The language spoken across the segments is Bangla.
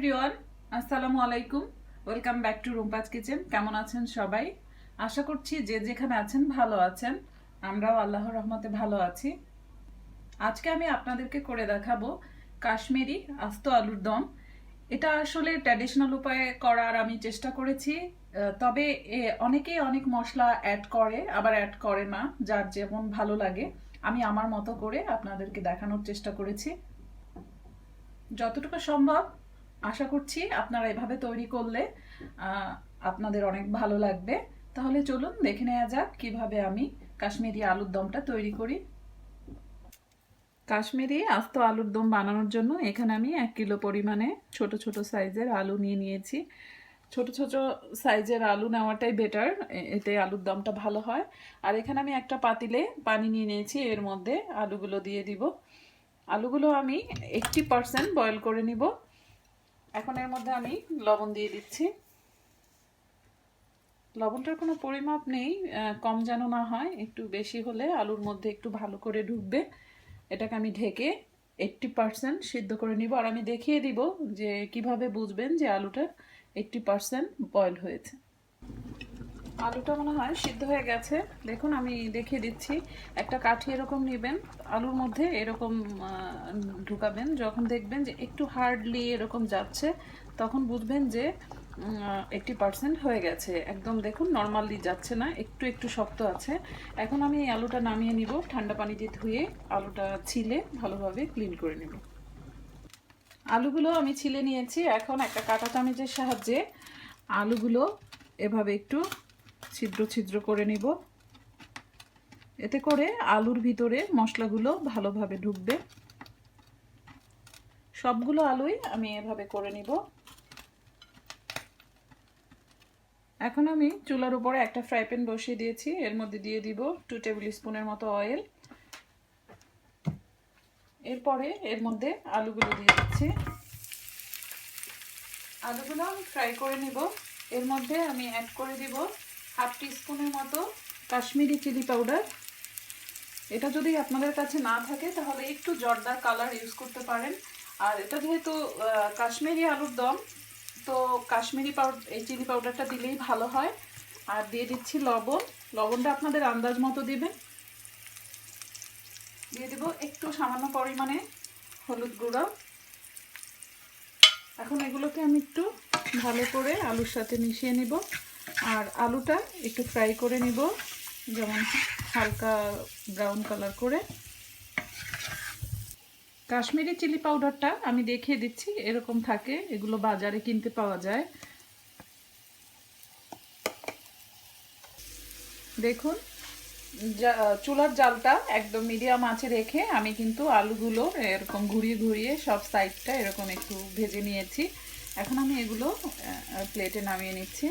এভরিওয়ান, আসসালামু আলাইকুম। Welcome back to Rumpa's kitchen. কেমন আছেন সবাই? আশা করছি যে যেখানে আছেন ভালো আছেন। আমরাও আল্লাহর রহমতে ভালো আছি। আজকে আমি আপনাদেরকে করে দেখাবো কাশ্মীরি আস্ত আলুর দম। এটা আসলে ট্র্যাডিশনাল উপায়ে করার আমি চেষ্টা করেছি। তবে এ অনেকেই অনেক মশলা অ্যাড করে, আবার অ্যাড করে না, যার যেমন ভালো লাগে। আমি আমার মতো করে আপনাদেরকে দেখানোর চেষ্টা করেছি। যতটুকু সম্ভব আশা করছি আপনারা এভাবে তৈরি করলে আপনাদের অনেক ভালো লাগবে। তাহলে চলুন দেখে নেওয়া যাক কীভাবে আমি কাশ্মীরি আলুর দমটা তৈরি করি। কাশ্মীরি আস্ত আলুর দম বানানোর জন্য এখানে আমি এক কিলো পরিমাণে ছোট ছোট সাইজের আলু নিয়ে নিয়েছি। ছোট ছোট সাইজের আলু নেওয়াটাই বেটার এতে আলুর দমটা ভালো হয়। আর এখানে আমি একটা পাতিলে পানি নিয়ে নিয়েছি, এর মধ্যে আলুগুলো দিয়ে দিব। আলুগুলো আমি এইটটি পারসেন্ট বয়েল করে নিব। এখন এর মধ্যে আমি লবণ দিয়ে দিচ্ছি। লবণটার কোনো পরিমাপ নেই কম যেন না হয়, একটু বেশি হলে আলুর মধ্যে একটু ভালো করে ঢুকবে। এটাকে আমি ঢেকে এইটটি পারসেন্ট সিদ্ধ করে নিব। আর আমি দেখিয়ে দিব যে কীভাবে বুঝবেন যে আলুটা এইটটি পারসেন্ট বয়েল হয়েছে। আলুটা মনে হয় সিদ্ধ হয়ে গেছে। দেখুন, আমি দেখিয়ে দিচ্ছি। একটা কাঠি এরকম নেবেন, আলুর মধ্যে এরকম ঢুকাবেন। যখন দেখবেন যে একটু হার্ডলি এরকম যাচ্ছে, তখন বুঝবেন যে এইটটি পার্সেন্ট হয়ে গেছে। একদম দেখুন, নর্মালি যাচ্ছে না, একটু একটু শক্ত আছে। এখন আমি এই আলুটা নামিয়ে নিব, ঠান্ডা পানি দিয়ে ধুয়ে আলুটা ছিলে ভালোভাবে ক্লিন করে নেব। আলুগুলো আমি ছিলে নিয়েছি। এখন একটা কাঁটা চামচের সাহায্যে আলুগুলো এভাবে একটু ছিদ্র ছিদ্র করে নিব। এতে করে আলুর ভিতরে মশলাগুলো ভালোভাবে ঢুকবে। সবগুলো আলুই আমি এভাবে করে নিব। এখন আমি চুলার উপরে একটা ফ্রাই প্যান বসিয়ে দিয়েছি। এর মধ্যে দিয়ে দিব টু টেবিল স্পুনের মতো অয়েল। এরপরে এর মধ্যে আলুগুলো দিয়ে দিচ্ছি। আলুগুলো আমি ফ্রাই করে নিব। এর মধ্যে আমি অ্যাড করে দিব হাফ স্পুনের মতো কাশ্মীরি চিলি পাউডার। এটা যদি আপনাদের কাছে না থাকে, তাহলে একটু জর্দার কালার ইউজ করতে পারেন। আর এটা যেহেতু কাশ্মীরি আলুর দম, তো কাশ্মীরি পাউডার এই চিলি পাউডারটা দিলেই ভালো হয়। আর দিয়ে দিচ্ছি লবণ। লবণটা আপনাদের আন্দাজ মতো দিবেন। দিয়ে দিব একটু সামান্য পরিমাণে হলুদ গুঁড়ো। এখন এগুলোকে আমি একটু ভালো করে আলুর সাথে মিশিয়ে নিব। আর আলুটা একটু ফ্রাই করে নিব, যেমন হালকা ব্রাউন কালার করে। কাশ্মীরি চিলি পাউডারটা আমি দেখিয়ে দিচ্ছি, এরকম থাকে, এগুলো বাজারে কিনতে পাওয়া যায়। দেখুন চুলার জালটা একদম মিডিয়াম আছে রেখে আমি কিন্তু আলুগুলো এরকম ঘুরিয়ে ঘুরিয়ে সব সাইডটা এরকম একটু ভেজে নিয়েছি। এখন আমি এগুলো প্লেটে নামিয়ে নিচ্ছি।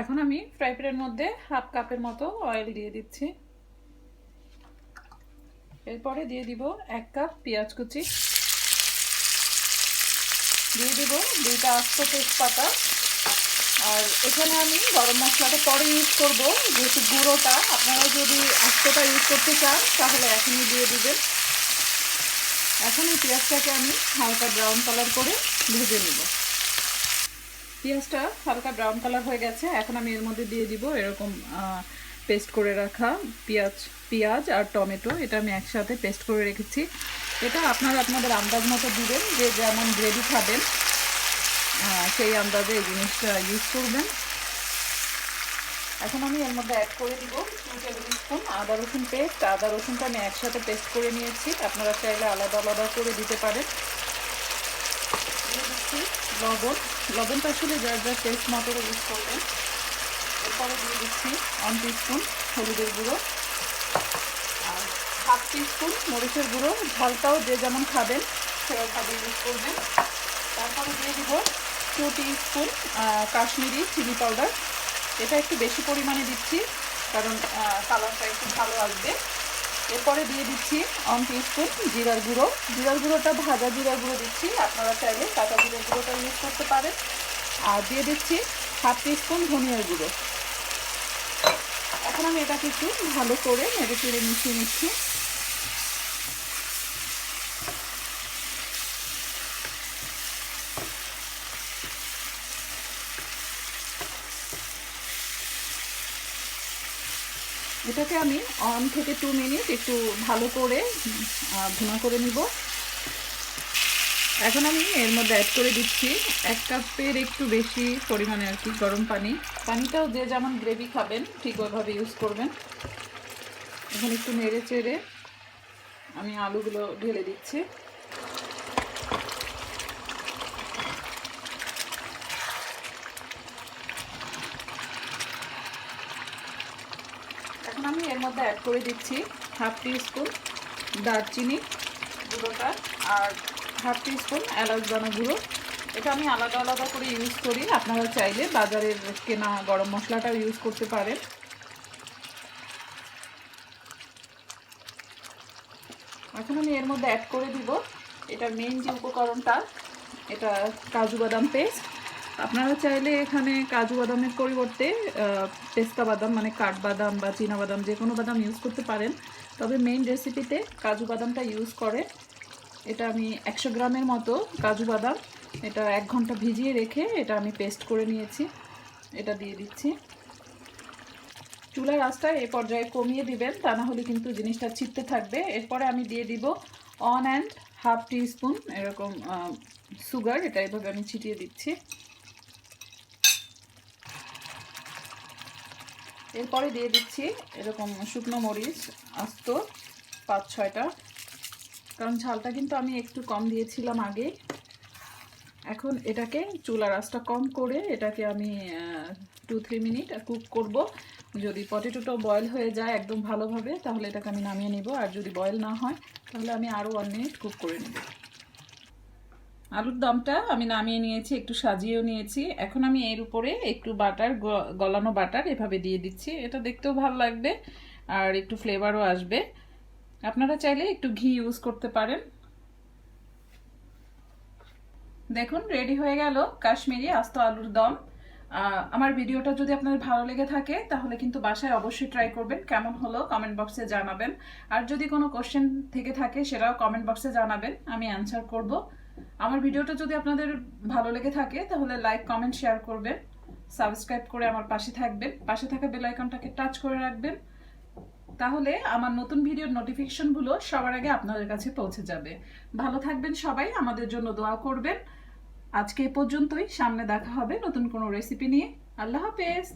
এখন আমি ফ্রাই প্যানের মধ্যে হাফ কাপের মতো অয়েল দিয়ে দিচ্ছি। এরপরে দিয়ে দিব এক কাপ পেঁয়াজ কুচি। দিয়ে দিব দুইটা আস্ত তেজপাতা। আর এখানে আমি গরম মশলাটা পরে ইউজ করব, যেহেতু গুঁড়োটা আপনারা যদি আস্তটা ইউজ করতে চান, তাহলে এখনই দিয়ে দিবেন। এখন এই পেঁয়াজটাকে আমি হালকা ব্রাউন কালার করে ভেজে নেব। পেঁয়াজটা হালকা ব্রাউন কালার হয়ে গেছে। এখন আমি এর মধ্যে দিয়ে দিব এরকম পেস্ট করে রাখা পেঁয়াজ পেঁয়াজ আর টমেটো। এটা আমি একসাথে পেস্ট করে রেখেছি। এটা আপনারা আপনাদের আন্দাজ মতো দিবেন যে যেমন গ্রেভি খাবেন সেই আন্দাজে এই জিনিসটা ইউজ করবেন। এখন আমি এর মধ্যে অ্যাড করে দিব টু টেবিল স্পুন আদা রসুন পেস্ট আদা রসুনটা আমি একসাথে পেস্ট করে নিয়েছি। আপনারা চাইলে আলাদা আলাদা করে দিতে পারেন। লবণ। লবণটা আসলে যার যার টেস্ট মতো ইউজ করবেন। এরপরে দিয়ে দিচ্ছি ওয়ান স্পুন হলুদের গুঁড়ো আর হাফ স্পুন মরিচের গুঁড়ো। ঝালটাও যে যেমন খাবেন সেরকমভাবে ইউজ করবেন। তারপরে দিয়ে দিব two spoon Kashmiri chilli powder এটা একটু বেশি পরিমাণে দিচ্ছি, কারণ কালারটা একটু ভালো আসবে। এরপরে দিয়ে দিচ্ছি ওয়ান স্পুন জিরার গুঁড়ো। জিরার গুঁড়োটা ভাজা জিরার গুঁড়ো দিচ্ছি। আপনারা চাইলে কাঁচা জিরার গুঁড়োটা ইউজ করতে পারেন। আর দিয়ে দিচ্ছি হাফ স্পুন ধনিয়ার গুঁড়ো। এখন আমি এটাকে একটু ভালো করে নেড়ে চেড়ে মিশিয়ে নিচ্ছি। এটাকে আমি অন থেকে টু মিনিট একটু ভালো করে ভুনা করে নিব। এখন আমি এর মধ্যে অ্যাড করে দিচ্ছি এক কাপের একটু বেশি পরিমাণে আর কি, গরম পানি। পানিটাও যে যেমন গ্রেভি খাবেন, ঠিক ওইভাবে ইউজ করবেন। এখন একটু নেড়ে চেড়ে আমি আলুগুলো ঢেলে দিচ্ছি এখন আমি এর মধ্যে অ্যাড করে দিচ্ছি হাফ টি স্পুন দারচিনি গুঁড়োটা আর হাফ টি স্পুন এলাচ দানা গুঁড়ো। এটা আমি আলাদা আলাদা করে ইউজ করি। আপনারা চাইলে বাজারের কেনা গরম মশলাটাও ইউজ করতে পারেন। এখন আমি এর মধ্যে অ্যাড করে দিব। এটা মেইন যে উপকরণটা, এটা কাজু বাদাম পেস্ট আপনারা চাইলে এখানে কাজু বাদামের পরিবর্তে পেস্তা বাদাম মানে কাঠবাদাম বা চীনা বাদাম, যে কোনো বাদাম ইউজ করতে পারেন। তবে মেইন রেসিপিতে কাজু বাদামটা ইউজ করে এটা আমি একশো গ্রামের মতো কাজু বাদাম, এটা এক ঘণ্টা ভিজিয়ে রেখে এটা আমি পেস্ট করে নিয়েছি। এটা দিয়ে দিচ্ছি। চুলার আঁচটা এই পর্যায়ে কমিয়ে দিবেন, তা না হলে কিন্তু জিনিসটা ছিটতে থাকবে। এরপরে আমি দিয়ে দিব one and half teaspoon এরকম সুগার এটা এভাবে আমি ছিটিয়ে দিচ্ছি। এরপরে দিয়ে দিচ্ছি এরকম শুকনো মরিচ, আস্ত পাঁচ ছয়টা। কারণ ঝালটা কিন্তু আমি একটু কম দিয়েছিলাম আগে। এখন এটাকে চুলার আঁচটা কম করে এটাকে আমি টু থ্রি মিনিট কুক করব। যদি পটেটোটাও বয়েল হয়ে যায় একদম ভালোভাবে, তাহলে এটাকে আমি নামিয়ে নিব। আর যদি বয়েল না হয়, তাহলে আমি আরও ওয়ান মিনিট কুক করে নেব। আলুর দমটা আমি নামিয়ে নিয়েছি, একটু সাজিয়েও নিয়েছি। এখন আমি এর উপরে একটু বাটার গলানো বাটার এভাবে দিয়ে দিচ্ছি। এটা দেখতেও ভালো লাগবে আর একটু ফ্লেভারও আসবে। আপনারা চাইলে একটু ঘি ইউজ করতে পারেন। দেখুন রেডি হয়ে গেল কাশ্মীরি আস্ত আলুর দম। আমার ভিডিওটা যদি আপনাদের ভালো লেগে থাকে, তাহলে কিন্তু বাসায় অবশ্যই ট্রাই করবেন। কেমন হলো কমেন্ট বক্সে জানাবেন। আর যদি কোনো কোশ্চেন থেকে থাকে, সেটাও কমেন্ট বক্সে জানাবেন। আমি অ্যান্সার করব। আমার ভিডিওটা যদি আপনাদের ভালো লেগে থাকে, তাহলে লাইক কমেন্ট শেয়ার করবেন। সাবস্ক্রাইব করে আমার পাশে থাকবেন। পাশে থাকা বেল আইকনটাকে টাচ করে রাখবেন। তাহলে আমার নতুন ভিডিওর নোটিফিকেশনগুলো সবার আগে আপনাদের কাছে পৌঁছে যাবে। ভালো থাকবেন সবাই, আমাদের জন্য দোয়া করবেন। আজকে এ পর্যন্তই, সামনে দেখা হবে নতুন কোনো রেসিপি নিয়ে। আল্লাহ হাফেজ!